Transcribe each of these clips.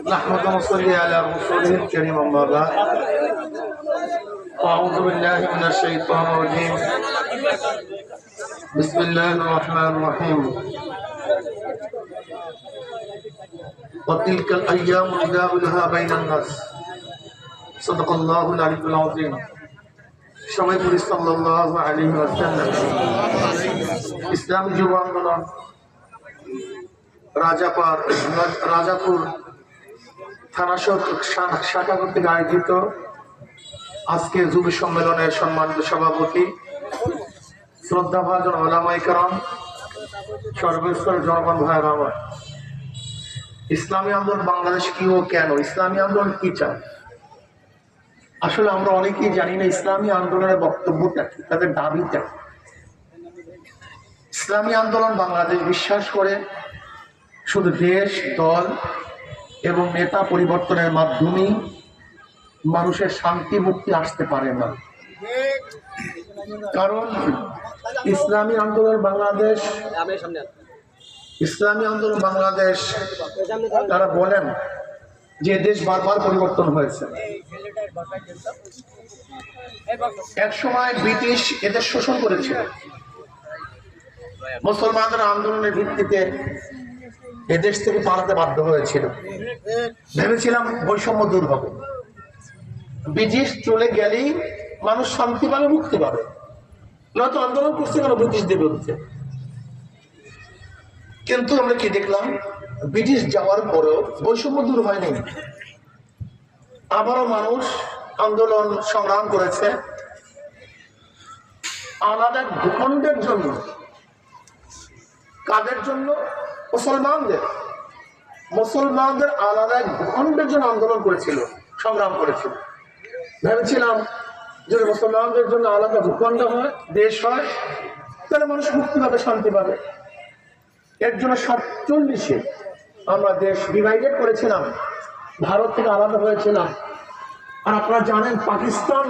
نحمد ونصلي على رسوله الكريم أما بعد أعوذ بالله من الشيطان الرجيم بسم الله الرحمن الرحيم وتلك الأيام نداولها بين الناس صدق الله العلي العظيم সবাই পড়ি সাল্লাল্লাহু আলাইহি ওয়াসাল্লাম ইসলামী যুব আন্দোলন রাজাপার রাজাপুর থানা শাখা কর্তৃক আয়োজিত আজকে যুব সম্মেলনের সম্মানিত সভাপতি, শ্রদ্ধাভাজন জনগণ ইসলামী আন্দোলন বাংলাদেশ কি ও কেন? ইসলামী আন্দোলন কি চায়? আসলে আমরা অনেকেই জানি না ইসলামী আন্দোলনের বক্তব্যটা কি, তাদের দাবিটা ইসলামী আন্দোলন বাংলাদেশ বিশ্বাস করে শুধু দেশ, দল এবং নেতা পরিবর্তনের মাধ্যমেই মানুষের শান্তি মুক্তি আসতে পারে না। কারণ ইসলামী আন্দোলন বাংলাদেশ, ইসলামী আন্দোলন বাংলাদেশ, তারা বলেন যে দেশ বারবার পরিবর্তন হয়েছে। এক সময় ব্রিটিশ এদের শোষণ করেছিল। মুসলমানদের আন্দোলনের ভিত্তিতে এদেশ থেকে পালাতে বাধ্য হয়েছিল। ভেবেছিলাম বৈষম্য দূর হবে। ব্রিটিশ চলে গেলেই মানুষ শান্তি পাবে, মুক্তি পাবে। নয়তো আন্দোলন করছে কেন ব্রিটিশদের বিরুদ্ধে? কিন্তু আমরা কি দেখলাম? ব্রিটিশ যাওয়ার পরেও বৈষম্য দূর হয়নি। আবারও মানুষ আন্দোলন সংগ্রাম করেছে। আলাদা ভূখণ্ডের জন্য, কাদের জন্য? মুসলমানদের মুসলমানদের আলাদা এক ভূখণ্ডের জন্য আন্দোলন করেছিল, সংগ্রাম করেছিল। ভেবেছিলাম যদি মুসলমানদের জন্য আলাদা ভূখণ্ড হয়, দেশ হয়, তাহলে মানুষ মুক্তি পাবে, শান্তি পাবে। এর জন্য সাতচল্লিশে আমরা দেশ ডিভাইডেড করেছিলাম, ভারত থেকে আলাদা হয়েছিলাম। আর আপনারা জানেন, পাকিস্তান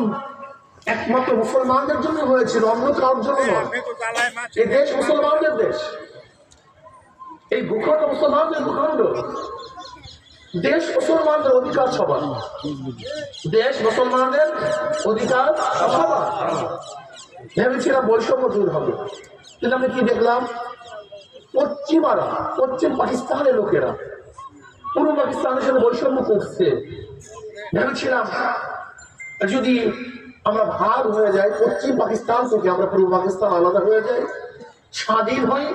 একমাত্র মুসলমানদের জন্য হয়েছিল অন্য কারোর জন্য নয়। এই দেশ মুসলমানদের দেশ। এই ভূখণ্ড মুসলমানদের ভূখণ্ড দেশ মুসলমানদের অধিকার সবার দেশ মুসলমানদের অধিকার সবার ভেবেছিলাম বৈষম্য দূর হবে। কিন্তু আমি কি দেখলাম? পশ্চিমারা, পশ্চিম পাকিস্তানের লোকেরা পূর্ব পাকিস্তানের সাথে বৈষম্য করছে। ভেবেছিলাম যদি আমরা ভাগ হয়ে যাই, পশ্চিম পাকিস্তান থেকে আমরা পূর্ব পাকিস্তান আলাদা হয়ে যাই, স্বাধীন হই,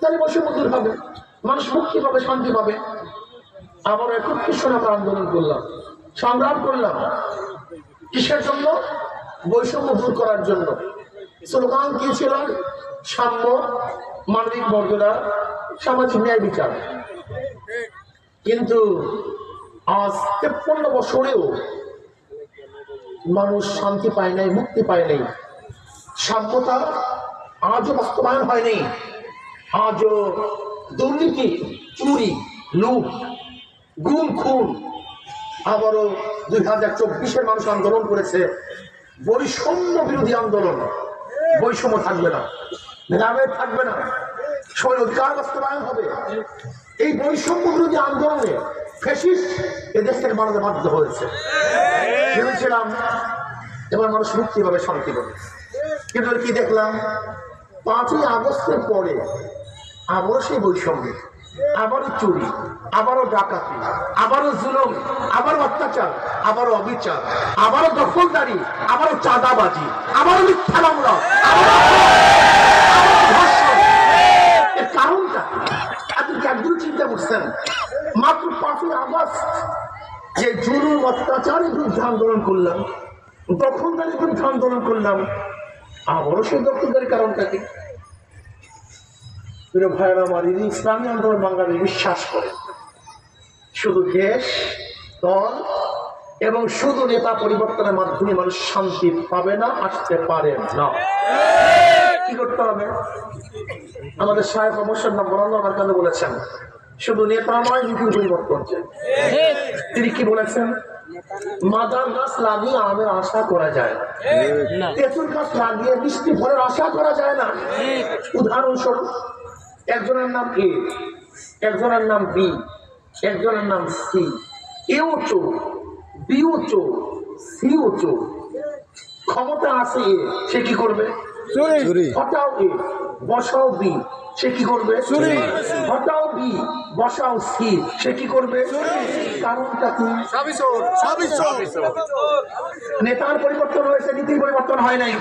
তাহলে বৈষম্য দূর হবে। মানুষ মুক্তি পাবে, শান্তি পাবে। আবার একত্রিশ সনে আমরা আন্দোলন করলাম। সংগ্রাম করলাম। কিসের জন্য? বৈষম্য দূর করার জন্য। স্লোগান ছিল সাম্য, মানবিক মর্যাদা, সামাজিক ন্যায় বিচার। কিন্তু আজ তেপ্পন্ন বছরেও মানুষ শান্তি পায় নাই, মুক্তি পায় নাই। সাম্যতা আজও বাস্তবায়ন হয়নি আজও দুর্নীতি চুরি, লুট, গুম, খুন। আবারও দুই হাজার চব্বিশের মানুষ আন্দোলন করেছে। বৈষম্য বিরোধী আন্দোলন। বৈষম্য থাকবে না। গ্রামের থাকবে না। সবাই অধিকার বাস্তবায়ন হবে। এই বৈষম্য বিরোধী আন্দোলনে ফেসিস এদেশ থেকে বানাতে বাধ্য হয়েছে। ভেবেছিলাম এবার মানুষ মুক্তি পাবে শান্তি পাবে। কিন্তু কি দেখলাম? পাঁচই আগস্টের পরে আবারও সেই বৈষম্য, আবারও চুরি, আবারও ডাকাতি, আবারও জুলুম, আবারও অত্যাচার, আবারও অবিচার, আবারও দখলদারি, আবারও চাঁদাবাজি, আবারও মিথ্যা মামলা। এর কারণটা? আপনি কি চিন্তা করছেন মাত্র পাঁচই আগস্ট যে জুলুম অত্যাচারের বিরুদ্ধে আন্দোলন করলাম দখলদারির বিরুদ্ধে আন্দোলন করলাম, আবারও সেই দখলদারির কারণটা কি প্রিয় ভাইয়েরা আমার যে ইসলামী আন্দোলন বাঙালি বিশ্বাস করে। শুধু দেশ দল এবং শুধু নেতা পরিবর্তনের মাধ্যমে মানুষ শান্তি পাবে না আসতে পারে না। কি করতে হবে? আমাদের সাহেব অবসর নাম বরান্ন আমার কাছে বলেছেন। শুধু নেতা নয় নীতি পরিবর্তন। তিনি কি বলেছেন? মাদার গাছ লাগিয়ে আমের আশা করা যায় না। তেঁতুল গাছ লাগিয়ে বৃষ্টি ফলের আশা করা যায় না। উদাহরণস্বরূপ একজনের নাম এ একজনের নাম বি একজনের নাম সি। এও চোর বিও চোর সিও চোর। ক্ষমতা আছে এ, সে কি করবে? চুরি। হটাও এ বসাও বি সে কি করবে? চুরি। হটাও বি বসাও সি সে কি করবে? কারণটা কি? নেতার পরিবর্তন হয়েছে নীতির পরিবর্তন হয় নাই।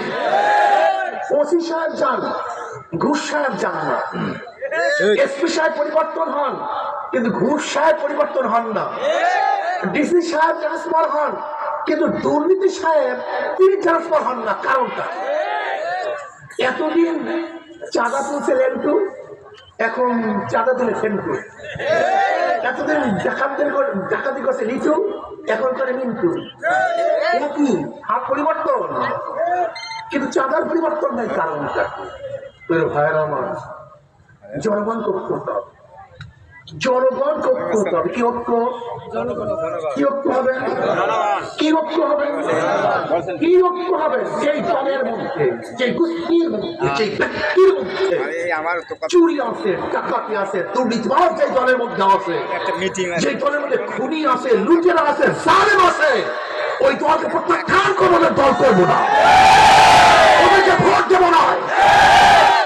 ওসি সাহেব যান ঘুষ সাহেব যান। না সাহেব পরিবর্তন হন, কিন্তু ঘুষ সাহেব পরিবর্তন হন না। ডিসি সাহেব ট্রান্সফার হন, কিন্তু দুর্নীতি সাহেব তিনি ট্রান্সফার হন না, কারণটা এতদিন চাঁদা তুলছে রেন্টু এখন চাঁদা তুলে ফেন্টু এতদিন ডাকাতদের ডাকাতি করছে লিচু এখন করে মিন্টু কি? হাত পরিবর্তন? কিন্তু চাঁদার পরিবর্তন নাই, কারণটা তোর ভাইয়ের আমার জনগণ ঐক্য করতে হবে। জনগণ ঐক্য করতে হবে। কি ঐক্য? কি ঐক্য হবে? কি ঐক্য হবে? কি ঐক্য হবে? যেই দলের মধ্যে যে গোষ্ঠীর মধ্যে যে ব্যক্তির মধ্যে চুরি আছে টাকাতি আছে দুর্নীতিবাদ যে দলের মধ্যে আছে যে দলের মধ্যে খুনি আছে লুটেরা আছে জালেম আছে ওই দলকে প্রত্যাখ্যান করব না দল করব না। ওদেরকে ভোট দেবো না।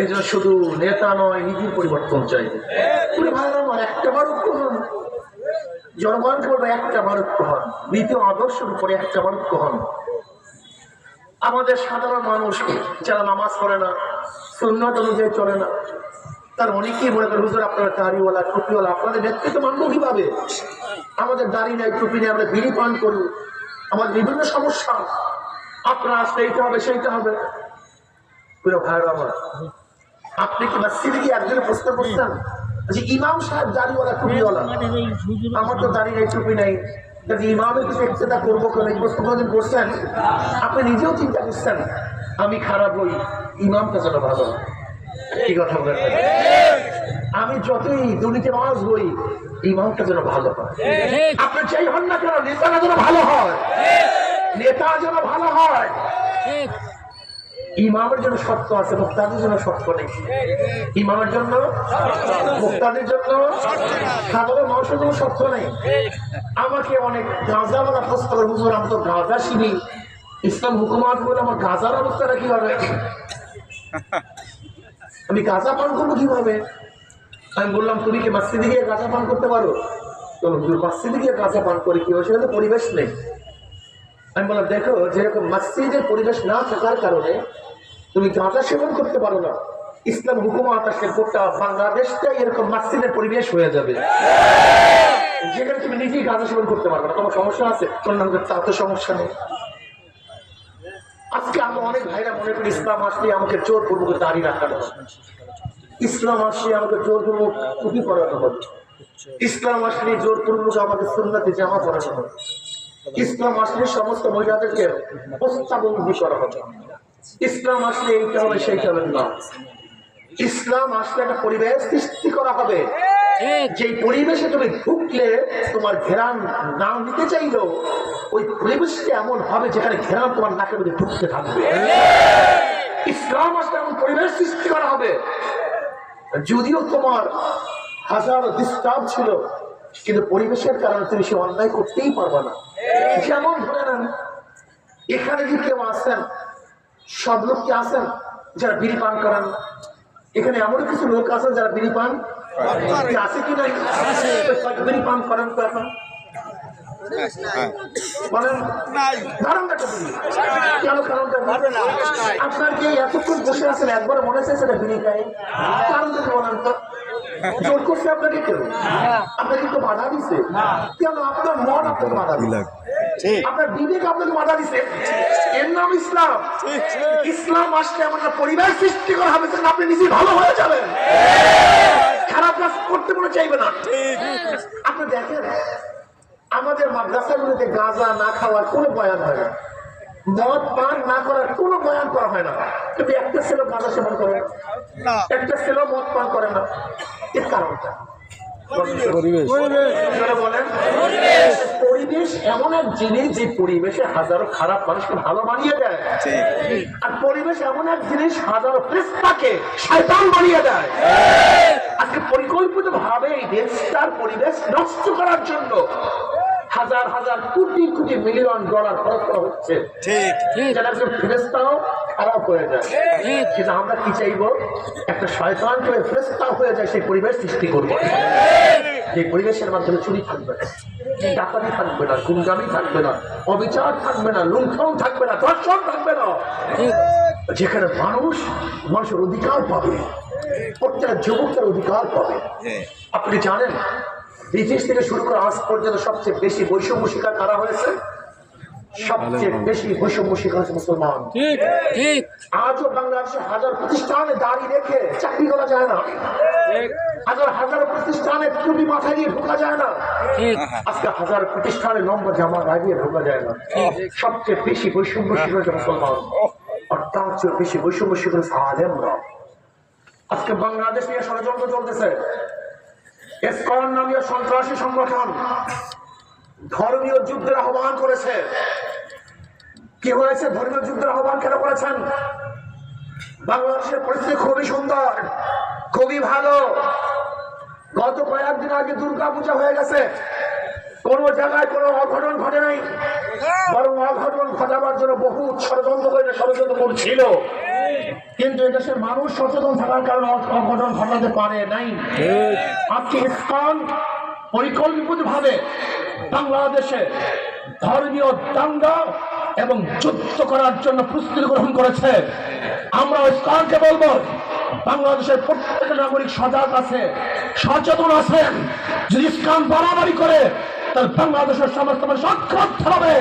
এই জন্য শুধু নেতা নয় নিজের পরিবর্তন চাই। আমার একটা বার ঐক্য হন জনগণ করবে একটা বার ঐক্য হন নীতি ও আদর্শের উপরে একটা বার ঐক্য হন আমাদের সাধারণ মানুষ যারা নামাজ পড়ে না, সুন্নত অনুযায়ী চলে না, তার অনেকেই মনে করেন, হুজুর, আপনারা দাড়িওয়ালা, টুপিওয়ালা, আপনাদের নেতৃত্ব মানবো কীভাবে? আমাদের দাড়ি নাই, টুপি নেই, আমরা বিড়ি পান করি। আমাদের বিভিন্ন সমস্যা। আপনার আসলে এইটা হবে, সেইটা হবে। প্রিয় ভাইয়ের আমার আপনি কি মসজিদে গিয়ে একজনের প্রশ্ন করছেন? যে ইমাম সাহেব দাড়িওয়ালা টুপিওয়ালা। আমার তো দাড়ি নেই টুপি নেই। যদি ইমামের কিছু ইচ্ছেটা করব কেন? এই প্রশ্ন কোনদিন করছেন? আপনি নিজেও চিন্তা করছেন? আমি খারাপ হই ইমামটা যেন ভালো। হয়। কি কথা বলেন আমি যতই দুর্নীতি মাস হই ইমামটা যেন ভালো হয়। আপনি চাই হন না কেন নেতারা যেন ভালো হয়। নেতা যেন ভালো হয়। ইমামের জন্য সত্য আছে, মুক্তাদের জন্য সত্য নেই। ইমামের জন্য মুক্তাদের জন্য সাধারণ মানুষের জন্য সত্য নেই। আমাকে অনেক গাঁজাওয়ালা প্রশ্ন করে হুজুর, আমি তো গাঁজা শিবি ইসলাম হুকুমাত বলে আমার গাঁজার অবস্থাটা কি হবে আমি গাঁজা পান করব কীভাবে? আমি বললাম, তুমি কি মসজিদে গিয়ে গাঁজা পান করতে পারো? তো হুজুর, মসজিদে গিয়ে গাঁজা পান করে কি? হয় সেখানে পরিবেশ নেই। আমি বললাম, দেখো, যেরকম মসজিদের পরিবেশ না থাকার কারণে তুমি গাঁজা সেবন করতে পারো না। ইসলাম হুকুমাত আসলে গোটা বাংলাদেশটা এরকম মসজিদের পরিবেশ হয়ে যাবে। যেখানে তুমি নিজেই গাঁজা সেবন করতে পারবে না। তোমার সমস্যা আছে? বললাম যে তা তো সমস্যা নেই। আজকে আমরা অনেক ভাইরা মনে করি, ইসলাম আসলে আমাকে জোর পূর্বক দাঁড়িয়ে রাখানো হবে। ইসলাম আসলে আমাকে জোর পূর্বক টুপি করানো হবে। ইসলাম আসলে জোর পূর্বক আমাকে সুন্নাতে জামা পরানো হবে। ইসলাম আসলে সমস্ত মহিলাদেরকে প্রস্তাবন্ধি করা হবে ইসলাম আসলে এইটা হবে, সেইটা হবে না। ইসলাম আসলে একটা পরিবেশ সৃষ্টি করা হবে। যে পরিবেশে তুমি ঢুকলে, তোমার ঘেরান না নিতে চাইলেও ওই পরিবেশটা এমন হবে যেখানে ঘেরান তোমার নাকের মধ্যে ঢুকতে থাকবে। ইসলাম আসলে এমন পরিবেশ সৃষ্টি করা হবে। যদিও তোমার হাজার ডিস্টার্ব ছিল কিন্তু পরিবেশের কারণে তুমি সে অন্যায় করতেই পারবে না। যেমন ধরে নেন এখানে যে কেউ আসেন সব লোক কি আসেন যারা বিড়ি পান করেন? এখানে এমন কিছু লোক আছে যারা বিড়ি পান কি আছে কি নাই? বিড়ি পান করেন তো এখন? আপনার যে এতক্ষণ বসে আছেন একবার মনে হচ্ছে সেটা বিড়ি খায়? কারণ বলেন তো। জোর করছে আপনাকে কেউ? আপনাকে কেউ বাধা দিছে? কেন আপনার মন আপনাকে বাধা দিছে? আপনার বিবেক আপনাকে বাধা দিছে? এর নাম ইসলাম। ইসলাম আসলে এমন একটা পরিবেশ সৃষ্টি করা হবে যেন আপনি নিজে ভালো হয়ে যাবেন। খারাপ কাজ করতে মনে চাইবে না। আপনি দেখেন আমাদের মাদ্রাসাগুলিতে গাঁজা না খাওয়ার কোনো বয়ান হয় না। মদ পান না করার কোনো বয়ান করা হয় না। কিন্তু একটা ছেলে গাঁজা সেবন করে একটা ছেলে মদ পান করে না। এর কারণটা। পরিবেশ। এমন এক জিনিস যে পরিবেশে হাজারো খারাপ মানুষকে ভালো বানিয়ে দেয়। আর পরিবেশ এমন এক জিনিস হাজারো ফেরেশতাকে শয়তান বানিয়ে দেয়। আজকে পরিকল্পিত ভাবে এই দেশটার পরিবেশ নষ্ট করার জন্য হাজার হাজার কোটি কোটি মিলিয়ন ডলার খরচ করা হচ্ছে। ফেরেস্তাও খারাপ হয়ে যায়। কিন্তু আমরা কি চাইব? একটা শয়তান হয়ে ফেরেস্তা হয়ে যায় সেই পরিবেশ সৃষ্টি করব। যে পরিবেশের মাধ্যমে চুরি থাকবে না ডাকাতি থাকবে না গুমগামি থাকবে না অবিচার থাকবে না লুণ্ঠন থাকবে না ধর্ষণ থাকবে না। যেখানে মানুষ মানুষের অধিকার পাবে প্রত্যেকটা যুবকের অধিকার পাবে। হ্যাঁ। আপনি জানেন ব্রিটিশ থেকে শুরু করে আজ পর্যন্ত সবচেয়ে বেশি বৈষম্য শিকার কারা হয়েছে? সবচেয়ে বেশি বৈষম্য শিকার হচ্ছে মুসলমান। আজও বাংলাদেশে হাজার প্রতিষ্ঠানে দাঁড়িয়ে রেখে চাকরি করা যায় না। হাজার হাজার প্রতিষ্ঠানে টুপি মাথায় দিয়ে ঢোকা যায় না। আজকে হাজার প্রতিষ্ঠানে নম্বর জামা লাগিয়ে ঢোকা যায় না। সবচেয়ে বেশি বৈষম্য শিকার হচ্ছে মুসলমান। আর তার চেয়ে বেশি বৈষম্য শিকার হচ্ছে আলেমরা। আজকে বাংলাদেশ নিয়ে ষড়যন্ত্র চলতেছে। এসকন নামীয় সন্ত্রাসী সংগঠন ধর্মীয় যুদ্ধের আহ্বান করেছে। কি হয়েছে? ধর্মীয় যুদ্ধের আহ্বান কেন করেছেন? বাংলাদেশের পরিস্থিতি খুবই সুন্দর, খুবই ভালো। গত কয়েকদিন আগে দুর্গা পূজা হয়ে গেছে। কোন জায়গায় কোনো অঘটন ঘটে নাই। বরং অঘটন ঘটাবার জন্য বহু ষড়যন্ত্র করে ষড়যন্ত্র করছিল কিন্তু এদেশের মানুষ সচেতন থাকার কারণে অঘটন ঘটাতে পারে নাই। আজকে ইস্কন পরিকল্পিত ভাবে বাংলাদেশে ধর্মীয় দাঙ্গা এবং যুদ্ধ করার জন্য প্রস্তুতি গ্রহণ করেছে। আমরা ইস্কনকে বলব বাংলাদেশের প্রত্যেক নাগরিক সজাগ আছে সচেতন আছেন যদি ইস্কন বাড়াবাড়ি করে তাহলে বাংলাদেশের সমস্ত মানুষ অক্ষত হবে।